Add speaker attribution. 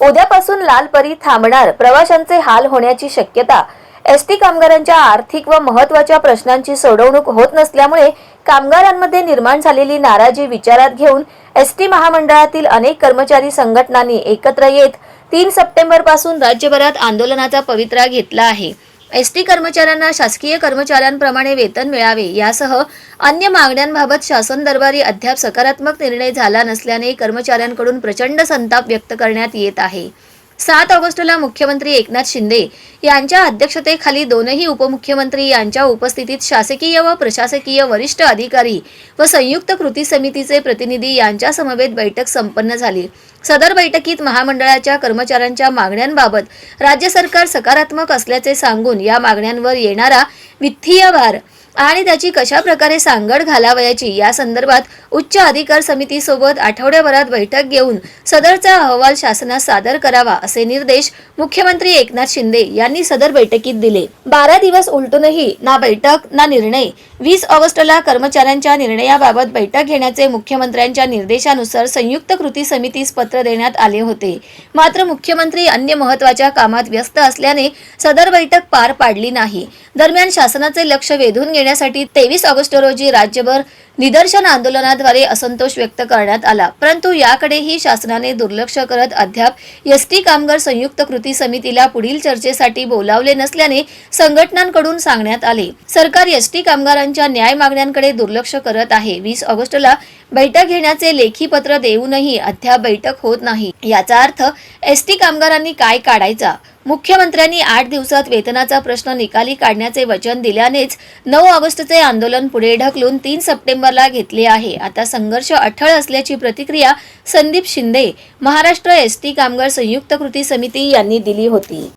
Speaker 1: उद्यापासून लाल परी थांबणार. प्रवाशांचे हाल होण्याची शक्यता. एस टी कामगारांच्या आर्थिक व महत्त्वाच्या प्रश्नांची सोडवणूक होत नसल्यामुळे कामगारांमध्ये निर्माण झालेली नाराजी विचारात घेऊन एस टी महामंडळातील अनेक कर्मचारी संघटनांनी एकत्र येत तीन सप्टेंबरपासून राज्यभरात आंदोलनाचा पवित्रा घेतला आहे. एस टी कर्मचाऱ्यांना शासकीय कर्मचाऱ्यांप्रमाणे वेतन मिळावे यासह अन्य मागण्यांबाबत शासन दरबारी अद्याप सकारात्मक निर्णय झाला नसल्याने कर्मचाऱ्यांकडून प्रचंड संताप व्यक्त करण्यात येत आहे. सात ऑगस्टला मुख्यमंत्री एकनाथ शिंदे यांच्या अध्यक्षतेखाली दोनही उपमुख्यमंत्री यांच्या उपस्थितीत शासकीय व प्रशासकीय वरिष्ठ अधिकारी व संयुक्त कृती समितीचे प्रतिनिधी यांच्या समवेत बैठक संपन्न झाली. सदर बैठकीत महामंडळाच्या कर्मचाऱ्यांच्या मागण्यांबाबत राज्य सरकार सकारात्मक असल्याचे सांगून या मागण्यांवर येणारा वित्तीय भार आणि त्याची कशा प्रकारे सांगड घालावयाची या संदर्भात उच्च अधिकार समितीसोबत आठवड्याभरात बैठक घेऊन सदरचा अहवाल शासनास सादर करावा असे निर्देश मुख्यमंत्री एकनाथ शिंदे यांनी सदर बैठकीत दिले. बारा दिवस उलटूनही ना बैठक ना निर्णय. वीस ऑगस्टला कर्मचाऱ्यांच्या निर्णयाबाबत बैठक घेण्याचे मुख्यमंत्र्यांच्या निर्देशानुसार संयुक्त कृती समितीस पत्र देण्यात आले होते. मात्र मुख्यमंत्री अन्य महत्त्वाच्या कामात व्यस्त असल्याने सदर बैठक पार पाडली नाही. दरम्यान शासनाचे लक्ष वेधून घेण्यासाठी तेवीस ऑगस्ट रोजी राज्यभर निदर्शन आंदोलनाद्वारे असंतोष व्यक्त करण्यात आला. परंतु याकडेही शासनाने दुर्लक्ष करत अद्याप एसटी कामगार संयुक्त कृती समितीला पुढील चर्चेसाठी बोलावले नसल्याने संघटनांकडून सांगण्यात आले. सरकार एसटी कामगारांच्या न्याय मागण्यांकडे दुर्लक्ष करत आहे. वीस ऑगस्टला बैठक घेण्याचे लेखी पत्र देऊनही अद्याप बैठक होत नाही. याचा अर्थ एसटी कामगारांनी काय काढायचा? मुख्यमंत्र्यांनी आठ दिवसात वेतनाचा प्रश्न निकाली काढण्याचे वचन दिल्यानेच नऊ ऑगस्टचे आंदोलन पुढे ढकलून तीन सप्टेंबर सप्टेंबरला घेतले आहे. आता संघर्ष अठळ असल्याची प्रतिक्रिया संदीप शिंदे महाराष्ट्र एसटी कामगार संयुक्त कृती समिती यांनी दिली होती.